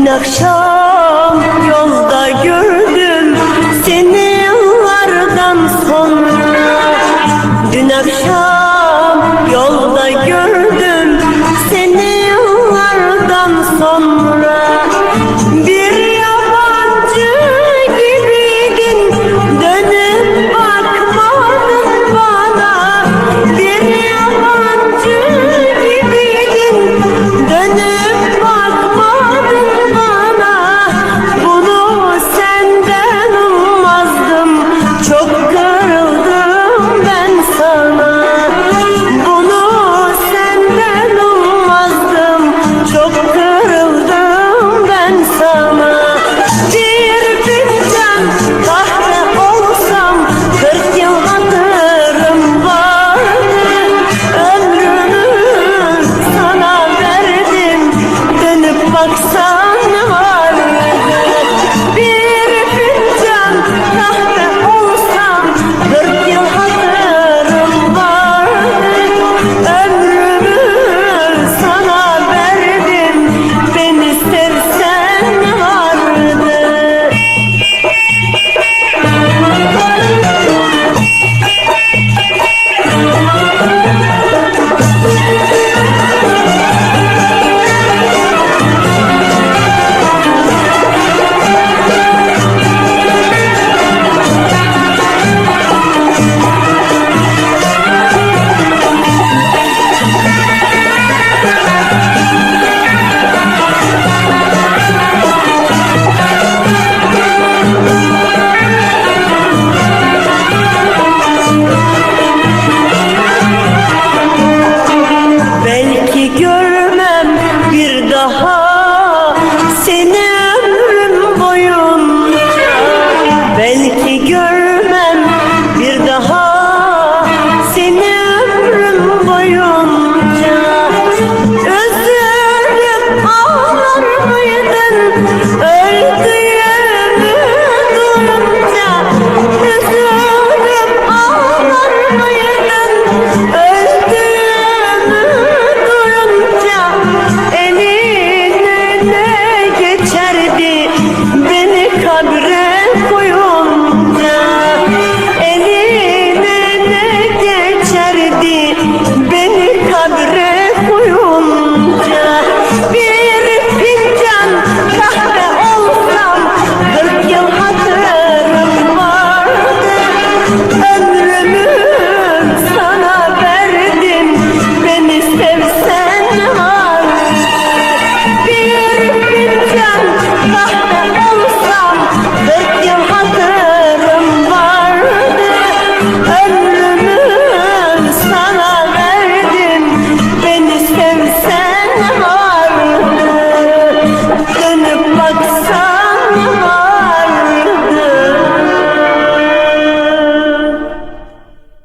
Dün akşam yolda gördüm seni yıllardan sonra. Dün akşam yolda gördüm seni yıllardan sonra.